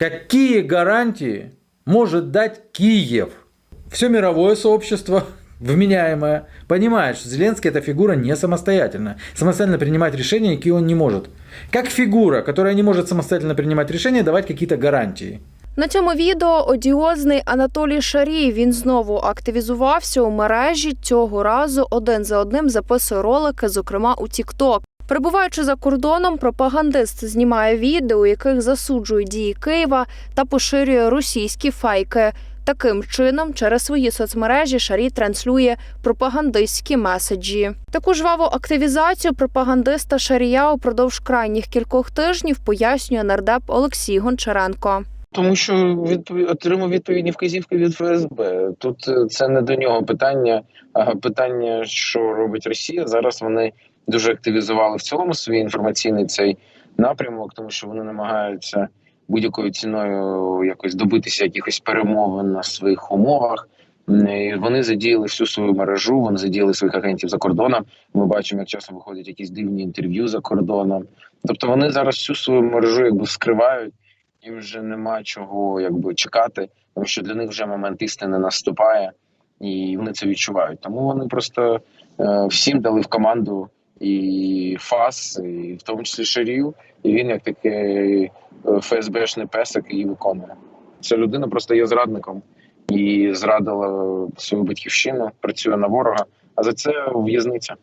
Какие гарантии может дать Киев? Все мировое сообщество вменяемое понимает, что Зеленский эта фигура не самостоятельная. Самостоятельно принимать решения, какие он не может. Как фигура, которая не может самостоятельно принимать решения, давать какие-то гарантии. На цьому відео одіозний Анатолій Шарій. Він знову активізувався у мережі. Цього разу один за одним записує ролики, зокрема у TikTok. Перебуваючи за кордоном, пропагандист знімає відео, у яких засуджує дії Києва та поширює російські фейки. Таким чином, через свої соцмережі Шарій транслює пропагандистські меседжі. Таку жваву активізацію пропагандиста Шарія упродовж крайніх кількох тижнів пояснює нардеп Олексій Гончаренко. Тому що відпові- отримав відповідні вказівки від ФСБ. Тут е, це не до нього питання, а питання, що робить Росія. Зараз вони дуже активізували в цілому свій інформаційний цей напрямок, тому що вони намагаються будь-якою ціною якось добитися якихось перемовин на своїх умовах. І Вони задіяли всю свою мережу, вони задіяли своїх агентів за кордоном. Ми бачимо, як часто виходять якісь дивні інтерв'ю за кордоном. Тобто вони зараз всю свою мережу якби вскривають їм вже нема чого якби чекати, тому що для них вже момент істини наступає, і вони це відчувають. Тому вони просто е, всім дали в команду і ФАС, і в тому числі Шарію, і він як такий е, ФСБшний песик її виконує. Ця людина просто є зрадником і зрадила свою батьківщину, працює на ворога, а за це в'язниця.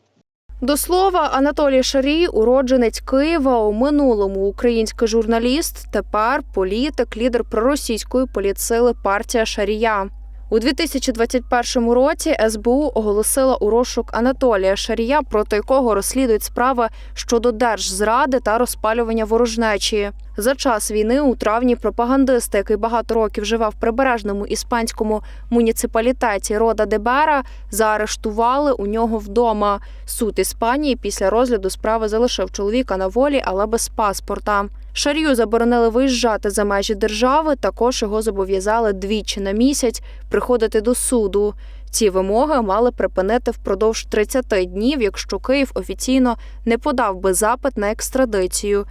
До слова, Анатолій Шарій, уродженець Києва, у минулому український журналіст, тепер політик, лідер проросійської політсили партія Шарія. У 2021 році СБУ оголосила у розшук Анатолія Шарія, проти якого розслідують справи щодо держзради та розпалювання ворожнечі. За час війни у травні пропагандиста, який багато років живе в прибережному іспанському муніципалітеті Рода Дебера, заарештували у нього вдома. Суд Іспанії після розгляду справи залишив чоловіка на волі, але без паспорта. Шарію заборонили виїжджати за межі держави. Також його зобов'язали двічі на місяць приходити до суду. Ці вимоги мали припинити впродовж 30 днів, якщо Київ офіційно не подав би запит на екстрадицію.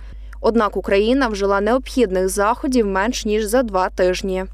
Однак Україна вжила необхідних заходів менш ніж за два тижні.